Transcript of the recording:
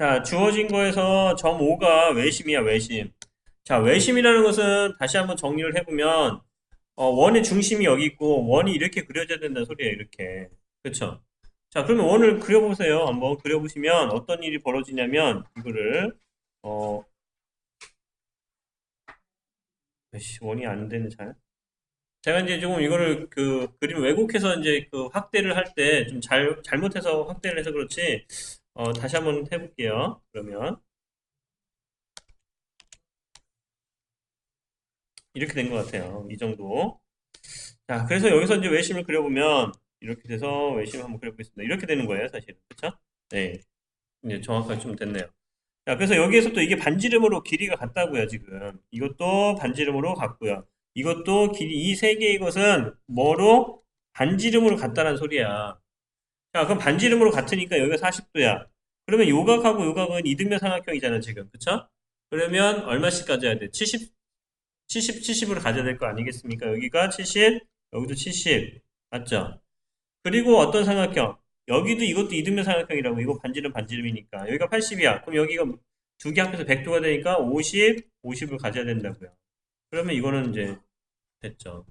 자, 주어진 거에서 점 5가 외심이야, 외심. 자, 외심이라는 것은 다시 한번 정리를 해보면, 어, 원의 중심이 여기 있고, 원이 이렇게 그려져야 된다는 소리예요, 이렇게. 그쵸? 자, 그러면 원을 그려보세요. 한번 그려보시면 어떤 일이 벌어지냐면, 이거를, 어, 원이 안 되네, 잘. 제가 이제 조금 이거를 그 그림 왜곡해서 이제 그 확대를 할 때 좀 잘, 잘못해서 확대를 해서 그렇지, 어, 다시 한번 해볼게요. 그러면, 이렇게 된 것 같아요. 이 정도. 자, 그래서 여기서 이제 외심을 그려보면, 이렇게 돼서 외심을 한번 그려보겠습니다. 이렇게 되는 거예요, 사실은. 그쵸? 네. 이제 정확하게 좀 됐네요. 자, 그래서 여기에서 또 이게 반지름으로 길이가 같다고요, 지금. 이것도 반지름으로 같고요. 이것도 길이, 이 세 개의 것은 뭐로? 반지름으로 같다는 소리야. 자, 그럼 반지름으로 같으니까 여기가 40도야. 그러면 요각하고 요각은 이등변 삼각형이잖아, 지금. 그쵸? 그러면 얼마씩 가져야 돼? 70, 70, 70으로 가져야 될 거 아니겠습니까? 여기가 70, 여기도 70. 맞죠? 그리고 어떤 삼각형? 여기도 이것도 이등변 삼각형이라고. 이거 반지름 반지름이니까. 여기가 80이야. 그럼 여기가 두 개 합해서 100도가 되니까 50, 50을 가져야 된다고요. 그러면 이거는 이제 됐죠.